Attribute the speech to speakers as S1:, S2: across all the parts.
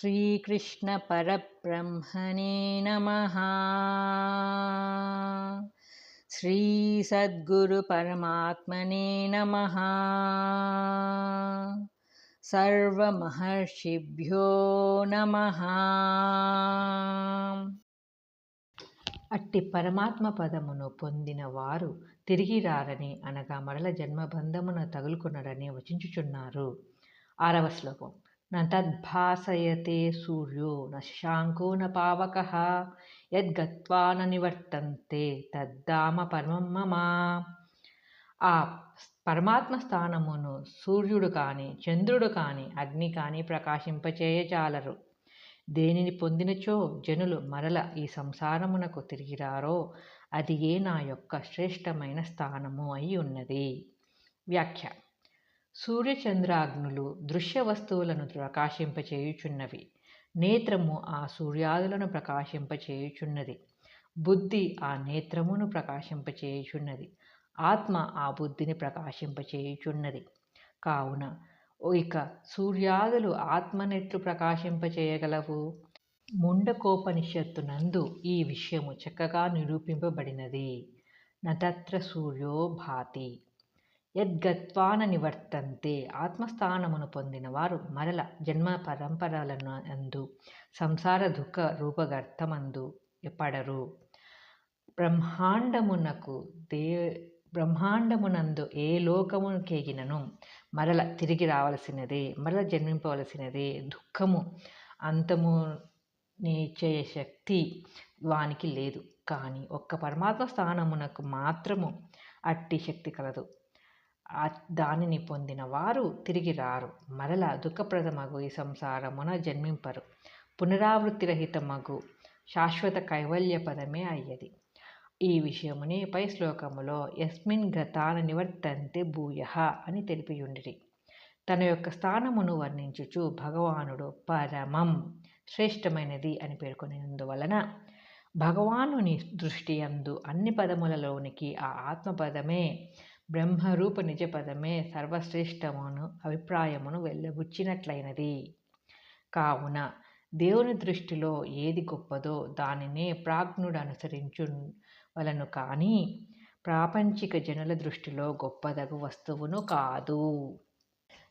S1: श्रीकृष्णपरब्रह्मणे नमः श्रीसद्गुरुपरमात्मने नमः सर्वमहर्षिभ्यो नमः అట్టి పరమాత్మ పదమును పొందిన వారు తిరిగి రారని అనగా మరల జన్మబంధమున తగులుకున్నారని వచించుచున్నారు ఆరవ శ్లోకం నద్భాసయతే సూర్యో న శశాంకో న పావక యద్గత్వా న నివర్తంతే తద్దామ పరమం మమ. ఆ పరమాత్మ స్థానమును సూర్యుడు కాని చంద్రుడు కాని అగ్ని కాని ప్రకాశింపచేయజాలరు దేనిని పొందినచో జనులు మరల ఈ సంసారమునకు తిరిగిరారో అది ఏ నా యొక్క శ్రేష్టమైన స్థానము అయి ఉన్నది. వ్యాఖ్య సూర్యచంద్రాగ్నులు దృశ్య వస్తువులను ప్రకాశింపచేయుచున్నవి. నేత్రము ఆ సూర్యాదులను ప్రకాశింపచేయుచున్నది. బుద్ధి ఆ నేత్రమును ప్రకాశింపచేయుచున్నది. ఆత్మ ఆ బుద్ధిని ప్రకాశింపచేయుచున్నది. కావున ఇక సూర్యాదులు ఆత్మనెట్లు ప్రకాశింపచేయగలవు? ముండకోపనిషత్తునందు ఈ విషయము చక్కగా నిరూపింపబడినది. నతత్ర సూర్యో భాతి. యద్గత్వాన నివర్తంతే. ఆత్మస్థానమును పొందిన వారు మరల జన్మ పరంపరలను అందు సంసార దుఃఖ రూపగర్థమందు పడరు బ్రహ్మాండమునకు దే బ్రహ్మాండమునందు ఏ లోకముకేగినను మరల తిరిగి రావలసినదే మరల జన్మింపవలసినదే. దుఃఖము అంతము నేచే శక్తి వానికి లేదు. కానీ ఒక్క పరమాత్మ స్థానమునకు మాత్రము అట్టి శక్తి కలదు. దానిని పొందిన వారు తిరిగి రారు. మరల దుఃఖప్రదమగు ఈ సంసారమున జన్మింపరు. పునరావృత్తి రహితమగు శాశ్వత కైవల్య పదమే అయ్యది. ఈ విషయముని పై శ్లోకములో యస్మిన్ గతాన నివర్తంతే భూయ అని తెలిపియుండిరి. తన యొక్క స్థానమును వర్ణించుచు భగవానుడు పరమం శ్రేష్టమైనది అని పేర్కొనేందువలన భగవానుని దృష్టి అందు అన్ని పదములలోనికి ఆ ఆత్మపదమే బ్రహ్మరూప నిజపదమే సర్వశ్రేష్టమును అభిప్రాయమును వెళ్ళబుచ్చినట్లయినది కావున దేవుని దృష్టిలో ఏది గొప్పదో దానినే ప్రాజ్ఞుడు అనుసరించు వలను కానీ ప్రాపంచిక జనుల దృష్టిలో గొప్పదగు వస్తువును కాదు.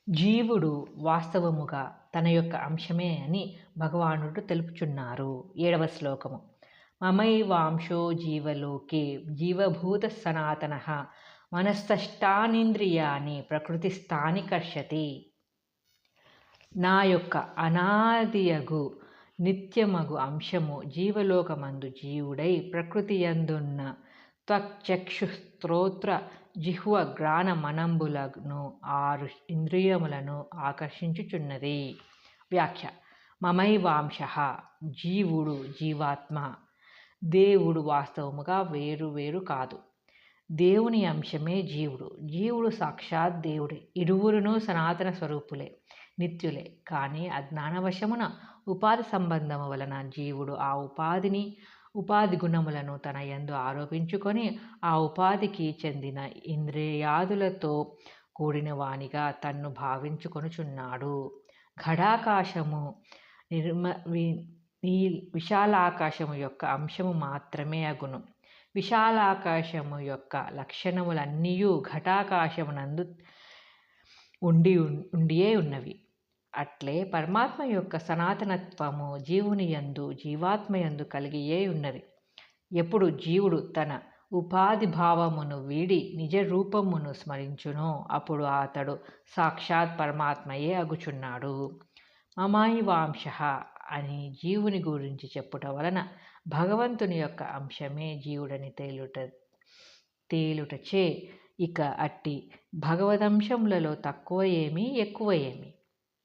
S1: జీవుడు వాస్తవముగా తన యొక్క అంశమే అని భగవానుడు తెలుపుచున్నారు. ఏడవ శ్లోకము. మమైవాంశో జీవలోకే జీవభూత సనాతన మనస్తష్టానింద్రియాన్ని ప్రకృతి స్థానికర్షతి నా యొక్క అనాదియగు నిత్యమగు అంశము జీవలోకమందు జీవుడై ప్రకృతి యందున్న త్వక్చక్షుస్త్రోత్ర జిహ్వ గ్రాణ మనంబులను ఆరు ఇంద్రియములను ఆకర్షించుచున్నది. వ్యాఖ్య. మమైవాంశ. జీవుడు జీవాత్మ. దేవుడు వాస్తవముగా వేరు వేరు కాదు. దేవుని అంశమే జీవుడు. జీవుడు సాక్షాత్ దేవుడే. ఇరువురును సనాతన స్వరూపులే నిత్యులే. కానీ అజ్ఞానవశమున ఉపాధి సంబంధము వలన జీవుడు ఆ ఉపాధిని ఉపాధి గుణములను తన యందు ఆరోపించుకొని ఆ ఉపాధికి చెందిన ఇంద్రియాదులతో కూడిన వానిగా తన్ను భావించుకొనుచున్నాడు. ఘడాకాశము నిర్మ ఈ విశాలాకాశము యొక్క అంశము మాత్రమే అగుణం విశాలాకాశము యొక్క లక్షణములన్నీ ఘటాకాశమునందు ఉండి ఉండియే ఉన్నవి. అట్లే పరమాత్మ యొక్క సనాతనత్వము జీవుని యందు జీవాత్మయందు కలిగియే ఉన్నది. ఎప్పుడు జీవుడు తన ఉపాధి భావమును వీడి నిజ రూపమును స్మరించునో అప్పుడు అతడు సాక్షాత్ పరమాత్మయే అగుచున్నాడు. మమాయి వాంశ అని జీవుని గురించి చెప్పుట వలన భగవంతుని యొక్క అంశమే జీవుడని తేలుట తేలుటచే. ఇక అట్టి భగవదంశములలో తక్కువ ఏమి ఎక్కువ ఏమి.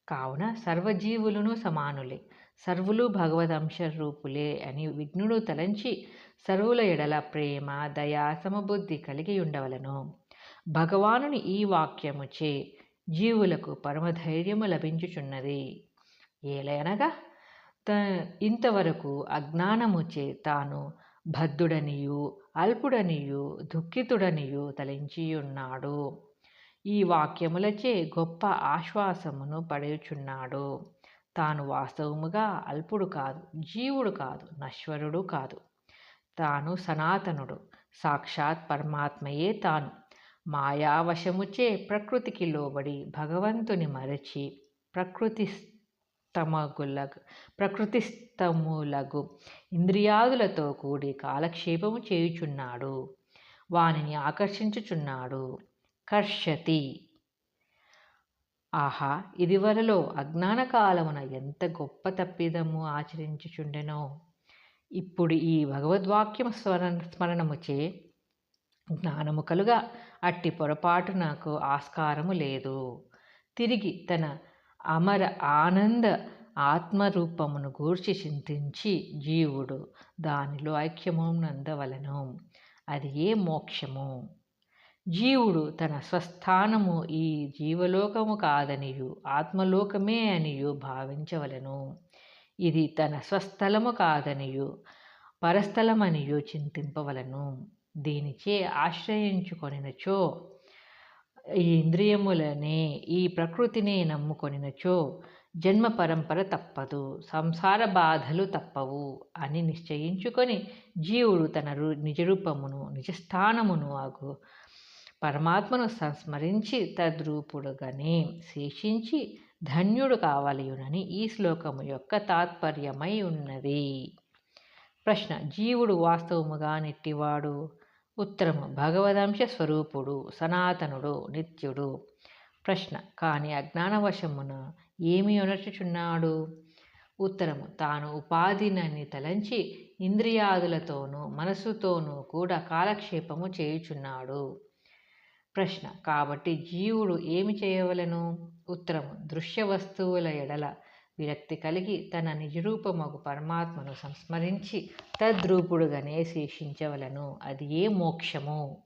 S1: కావున సర్వజీవులను సమానులే. సర్వులు భగవదంశ రూపులే అని విఘ్నుడు తలంచి సర్వుల ఎడల ప్రేమ దయా సమబుద్ధి కలిగి ఉండవలను. భగవానుని ఈ వాక్యముచే జీవులకు పరమధైర్యము లభించుచున్నది. ఏలయనగా త ఇంతవరకు అజ్ఞానముచే తాను బద్ధుడనియు అల్పుడనియు దుఃఖితుడనియు తలించియున్నాడు. ఈ వాక్యములచే గొప్ప ఆశ్వాసమును పడుచున్నాడు. తాను వాస్తవముగా అల్పుడు కాదు జీవుడు కాదు నశ్వరుడు కాదు. తాను సనాతనుడు సాక్షాత్ పరమాత్మయే తాను. మాయావశముచే ప్రకృతికి లోబడి భగవంతుని మరచి ప్రకృతి ప్రకృతిస్తమగులగు ప్రకృతిస్తములగు ఇంద్రియాదులతో కూడి కాలక్షేపము చేయుచున్నాడు. వానిని ఆకర్షించుచున్నాడు. కర్షతి. ఆహా ఇదివరలో అజ్ఞాన కాలమున ఎంత గొప్ప తప్పిదము ఆచరించుచుండెనో. ఇప్పుడు ఈ భగవద్వాక్యము స్మరణ స్మరణముచే జ్ఞానము కలుగా అట్టి పొరపాటు నాకు ఆస్కారము లేదు. తిరిగి తన అమర ఆనంద ఆత్మరూపమును గూర్చి చింతించి జీవుడు దానిలో ఐక్యమునందవలను అది ఏ మోక్షము? జీవుడు తన స్వస్థానము ఈ జీవలోకము కాదనియు ఆత్మలోకమే అనియు భావించవలను. ఇది తన స్వస్థలము కాదనియు పరస్థలమనియు చింతింపవలను. దీనిచే ఆశ్రయించుకొనినచో ఈ ఇంద్రియములనే ఈ ప్రకృతినే నమ్ముకొనినచో జన్మ పరంపర తప్పదు సంసార బాధలు తప్పవు అని నిశ్చయించుకొని జీవుడు తన రూ నిజరూపమును నిజస్థానమును ఆగు. పరమాత్మను సంస్మరించి తద్రూపుడుగానే శేషించి ధన్యుడు కావలయునని ఈ శ్లోకము యొక్క తాత్పర్యమై ఉన్నది. ప్రశ్న జీవుడు వాస్తవముగా నెట్టివాడు? ఉత్తరము. భగవదంశ స్వరూపుడు సనాతనుడు నిత్యుడు. ప్రశ్న కానీ అజ్ఞానవశమున ఏమి ఉనర్చుచున్నాడు? ఉత్తరము తాను ఉపాధినని తలంచి ఇంద్రియాదులతోనూ మనసుతోనూ కూడా కాలక్షేపము చేయుచున్నాడు. ప్రశ్న కాబట్టి జీవుడు ఏమి చేయవలను? ఉత్తరము దృశ్య వస్తువుల ఎడల విరక్తి కలిగి తన నిజరూపమగు పరమాత్మను సంస్మరించి తద్రూపుడుగానే శేషించవలను అది ఏ మోక్షము?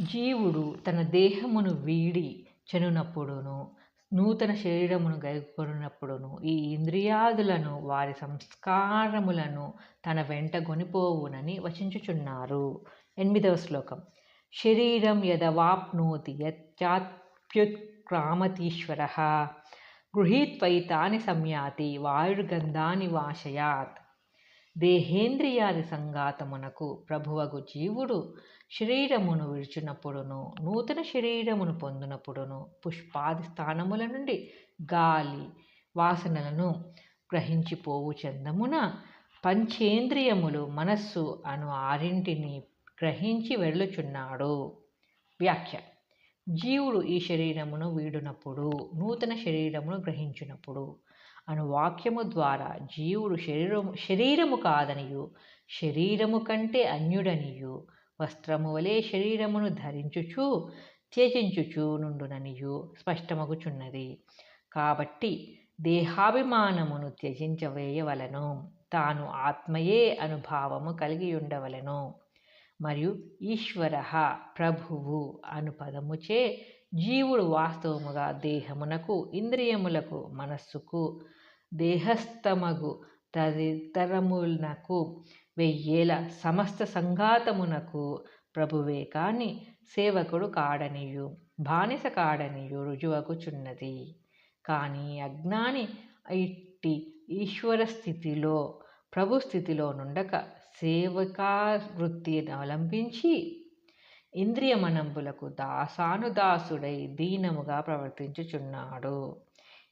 S1: జీవుడు తన దేహమును వీడి చెనునప్పుడును నూతన శరీరమును గైకొనున్నప్పుడును ఈ ఇంద్రియాదులను వారి సంస్కారములను తన వెంట గొనిపోవునని వచించుచున్నారు. ఎనిమిదవ శ్లోకం. శరీరం యదవాప్నోతి యత్యాప్యుత్క్రామతీశ్వర గృహీత్వైతాని సంయాతి వాయుర్గంధాని వాషయాత్ దేహేంద్రియాది సంఘాతమునకు ప్రభువగు జీవుడు శరీరమును విడిచినప్పుడును నూతన శరీరమును పొందినప్పుడును పుష్పాది స్థానముల నుండి గాలి వాసనలను గ్రహించిపోవు చందమున పంచేంద్రియములు మనస్సు అను ఆరింటిని గ్రహించి వెళ్ళుచున్నాడు. వ్యాఖ్య. జీవుడు ఈ శరీరమును వీడునప్పుడు నూతన శరీరమును గ్రహించినప్పుడు అను వాక్యము ద్వారా జీవుడు శరీరము శరీరము కాదనియు శరీరము కంటే అన్యుడనియు వస్త్రము వలె శరీరమును ధరించుచు త్యజించుచు నుండుననియు స్పష్టమగుచున్నది. కాబట్టి దేహాభిమానమును త్యజించవేయవలను తాను ఆత్మయే అనుభావము కలిగి ఉండవలను మరియు ఈశ్వర ప్రభువు అను పదముచే జీవుడు వాస్తవముగా దేహమునకు ఇంద్రియములకు మనస్సుకు దేహస్థమగు తదితరమునకు వెయ్యేల సమస్త సంఘాతమునకు ప్రభువే కాని సేవకుడు కాడనియు బానిస కాడనియు రుజువకుచున్నది కానీ అజ్ఞాని ఇట్టి ఈశ్వర స్థితిలో ప్రభు స్థితిలో నుండక సేవకా వృత్తిని అవలంబించి ఇంద్రియమనంబులకు దాసానుదాసుడై దీనముగా ప్రవర్తించుచున్నాడు.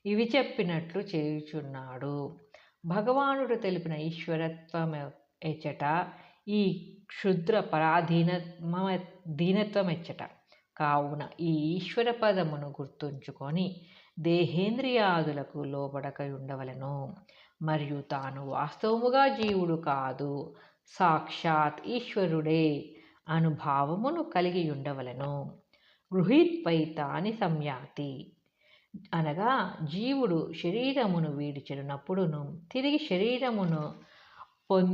S1: ఇవి చెప్పినట్లు చేయుచున్నాడు. భగవానుడు తెలిపిన ఈశ్వరత్వం ఎచ్చట ఈ క్షుద్ర పరాధీనమ దీనత్వం ఎచ్చట కావున ఈ ఈశ్వర పదమును గుర్తుంచుకొని దేహేంద్రియాదులకు లోబడక ఉండవలను మరియు తాను వాస్తవముగా జీవుడు కాదు. సాక్షాత్ ఈశ్వరుడే అనుభావమును కలిగి ఉండవలను. గృహీత్పై తాని సంయాతి. అనగా జీవుడు శరీరమును వీడిచెడినప్పుడును తిరిగి శరీరమును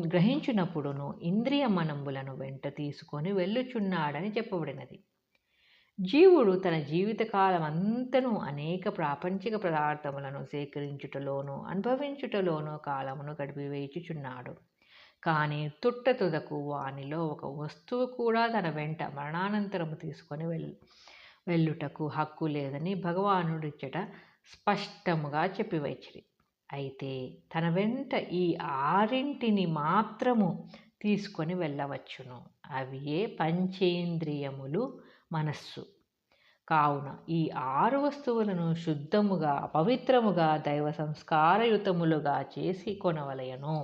S1: గ్రహించినప్పుడును ఇంద్రియ మనంబులను వెంట తీసుకొని వెళ్ళుచున్నాడని చెప్పబడినది. జీవుడు తన జీవితకాలం అంతను అనేక ప్రాపంచిక పదార్థములను సేకరించుటలోను అనుభవించుటలోనూ కాలమును గడిపివేయుచుచున్నాడు. కానీ తుట్ట తుదకు వానిలో ఒక వస్తువు కూడా తన వెంట మరణానంతరము తీసుకొని వెల్ వెళ్ళుటకు హక్కు లేదని భగవానుడిచ్చట స్పష్టముగా చెప్పివచ్చిరి. అయితే తన వెంట ఈ ఆరింటిని మాత్రము తీసుకొని వెళ్ళవచ్చును. అవి ఏ పంచేంద్రియములు మనస్సు. కావున ఈ ఆరు వస్తువులను శుద్ధముగా పవిత్రముగా దైవ సంస్కారయుతములుగా చేసి కొనవలయను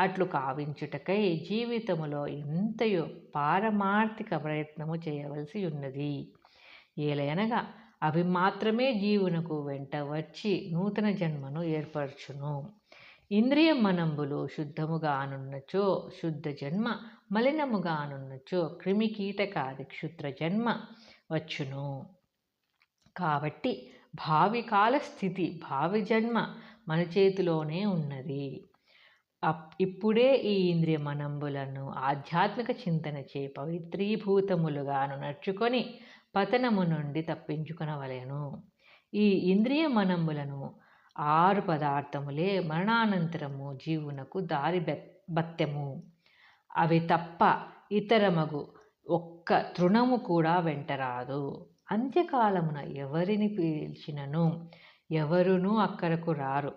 S1: అట్లు కావించుటకై జీవితములో ఎంతయో పారమార్థిక ప్రయత్నము చేయవలసి ఉన్నది. ఏలయనగా అవి మాత్రమే జీవునకు వెంట వచ్చి నూతన జన్మను ఏర్పరచును. ఇంద్రియ మనంబులు శుద్ధముగా అనున్నచో శుద్ధ జన్మ మలినముగా అనున్నచో క్రిమి కీటకాది క్షుద్ర జన్మ వచ్చును. కాబట్టి భావి కాల స్థితి భావి జన్మ మన చేతిలోనే ఉన్నది. అప్ ఇప్పుడే ఈ ఇంద్రియ మనంబులను ఆధ్యాత్మిక చింతనచే పవిత్రీభూతములుగాను నడుచుకొని పతనము నుండి తప్పించుకునవలెను. ఈ ఇంద్రియ మనంబులను ఆరు పదార్థములే మరణానంతరము జీవునకు దారి బత్యము అవి తప్ప ఇతరమగు ఒక్క తృణము కూడా వెంటరాదు. అంత్యకాలమున ఎవరిని పీల్చినను? ఎవరునూ అక్కడకు రారు.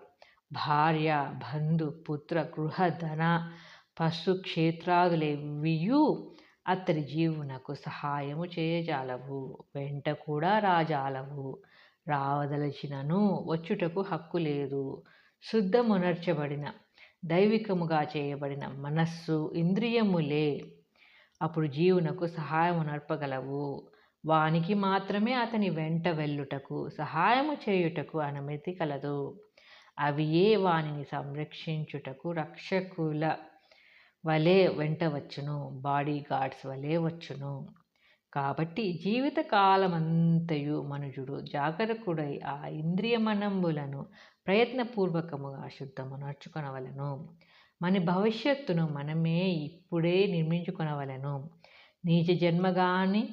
S1: భార్య బంధు పుత్ర గృహ ధన పశు క్షేత్రాదులెవ్వియు అతడి జీవునకు సహాయము చేయజాలవు. వెంట కూడా రాజాలవు. రావదలచినను వచ్చుటకు హక్కు లేదు. శుద్ధమునర్చబడిన దైవికముగా చేయబడిన మనస్సు ఇంద్రియములే. అప్పుడు జీవునకు సహాయము నర్పగలవు వానికి మాత్రమే అతని వెంట వెళ్ళుటకు సహాయము చేయుటకు అనుమతి కలదు. అవి ఏ వానిని సంరక్షించుటకు రక్షకుల వలె వెంట వచ్చును? బాడీ గార్డ్స్ వలె వచ్చును? కాబట్టి జీవితకాలమంతయు మనుజుడు జాగరకుడై ఆ ఇంద్రియమనంబులను ప్రయత్నపూర్వకముగా శుద్ధమునర్చుకొనవలను మన భవిష్యత్తును మనమే ఇప్పుడే నిర్మించుకొనవలను. నీచ జన్మ కానీ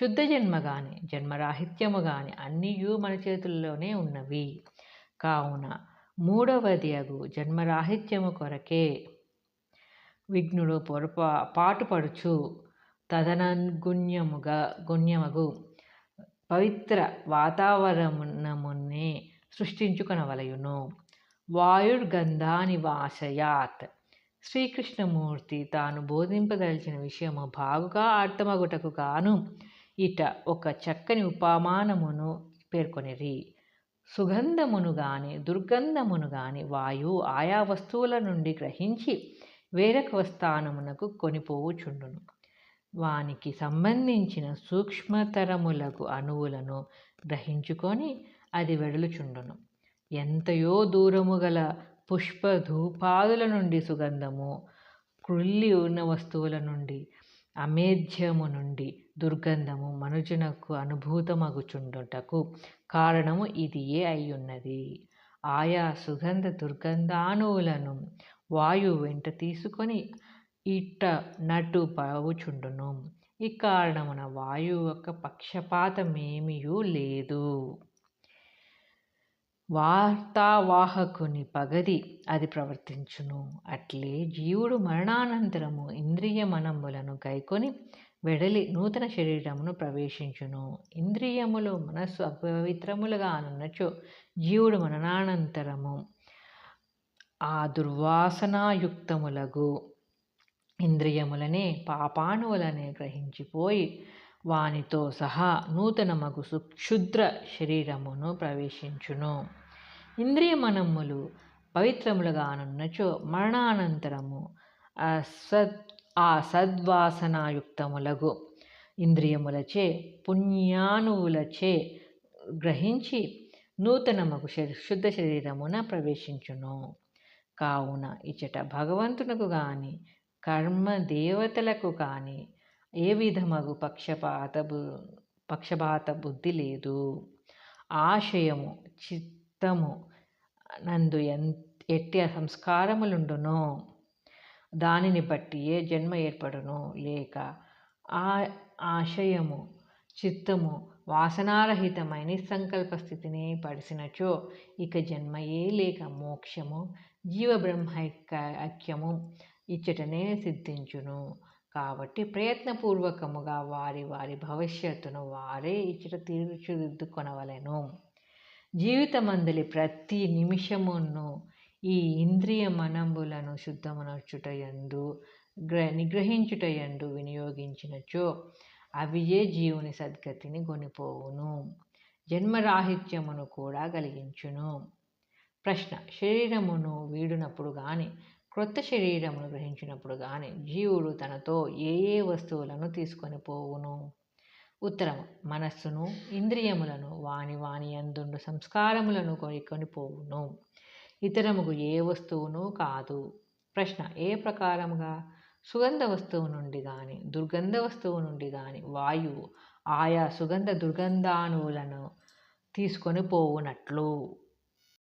S1: శుద్ధ జన్మ కానీ జన్మరాహిత్యము కానీ అన్నీయూ మన చేతుల్లోనే ఉన్నవి. కావున మూడవది అగు జన్మరాహిత్యము కొరకే. విఘ్నుడు పొరపా పాటుపడుచు తదనగుణ్యముగా గుణ్యమగు. పవిత్ర వాతావరణమునే సృష్టించుకొనవలయును. వాయుర్గంధానివాసయాత్. శ్రీకృష్ణమూర్తి తాను బోధింపదలిచిన విషయము బాగుగా అర్థమగుటకు గాను ఇట ఒక చక్కని ఉపమానమును పేర్కొనిరి. సుగంధమును గాని దుర్గంధమును గాని వాయువు ఆయా వస్తువుల నుండి గ్రహించి వేరొక స్థానమునకు కొనిపోవుచుండును. వానికి సంబంధించిన సూక్ష్మతరములకు అణువులను గ్రహించుకొని అది వెడలుచుండును. ఎంతయో దూరము గల పుష్ప ధూపాదుల నుండి సుగంధము క్రుల్లి ఉన్న వస్తువుల నుండి అమేధ్యము నుండి దుర్గంధము మనుజునకు అనుభూతమగుచుండుటకు కారణము ఇదియే అయ్యున్నది. ఆయా సుగంధ దుర్గంధాణువులను వాయువు వెంట తీసుకొని ఇట్ట నటు పావుచుండును ఈ కారణమున వాయువు యొక్క పక్షపాతమేమియూ లేదు. వార్తావాహకుని పగది అది ప్రవర్తించును. అట్లే జీవుడు మరణానంతరము ఇంద్రియ మనములను గైకొని వెడలి నూతన శరీరమును ప్రవేశించును. ఇంద్రియములు మనస్సు అపవిత్రములుగా అనున్నచో జీవుడు మరణానంతరము ఆ దుర్వాసనాయుక్తములగు ఇంద్రియములనే పాపాణువులనే గ్రహించిపోయి వానితో సహా నూతనమగు సుక్షుద్ర శరీరమును ప్రవేశించును. ఇంద్రియమనములు పవిత్రములుగానున్నచో మరణానంతరము సద్ ఆ సద్వాసనాయుక్తములగు ఇంద్రియములచే పుణ్యానువులచే గ్రహించి నూతనమగు శుద్ధ శరీరమున ప్రవేశించును. కావున ఇచ్చట భగవంతునకు కానీ కర్మ దేవతలకు కానీ ఏ విధమగు పక్షపాత బు పక్షపాత బుద్ధి లేదు. ఆశయము చిత్తము నందు ఎన్ ఎట్టి సంస్కారములుండునో దానిని బట్టియే జన్మ ఏర్పడును. లేక ఆ ఆశయము చిత్తము వాసనారహితమైన సంకల్ప స్థితిని పడిసినచో ఇక జన్మయే లేక మోక్షము జీవబ్రహ్మైక ఐక్యము ఇచ్చటనే సిద్ధించును. కాబట్టి ప్రయత్నపూర్వకముగా వారి వారి భవిష్యత్తును వారే ఇచ్చట తీర్చిదిద్దుకొనవలెను. జీవితమందలి ప్రతి నిమిషమును ఈ ఇంద్రియ మనంబులను శుద్ధమనర్చుటయందు గ్ర నిగ్రహించుటయందు వినియోగించినచో అవియే జీవుని సద్గతిని కొనిపోవును జన్మరాహిత్యమును కూడా కలిగించును. ప్రశ్న శరీరమును వీడునప్పుడు కానీ క్రొత్త శరీరమును గ్రహించినప్పుడు కానీ జీవుడు తనతో ఏ ఏ వస్తువులను తీసుకొని పోవును? ఉత్తరము. మనస్సును ఇంద్రియములను వాని వాని అందుండు సంస్కారములను కొనుక్కొని పోవును ఇతరముకు ఏ వస్తువును కాదు. ప్రశ్న ఏ ప్రకారముగా? సుగంధ వస్తువు నుండి కానీ దుర్గంధ వస్తువు నుండి కానీ వాయువు ఆయా సుగంధ దుర్గంధాణువులను తీసుకొని పోవునట్లు.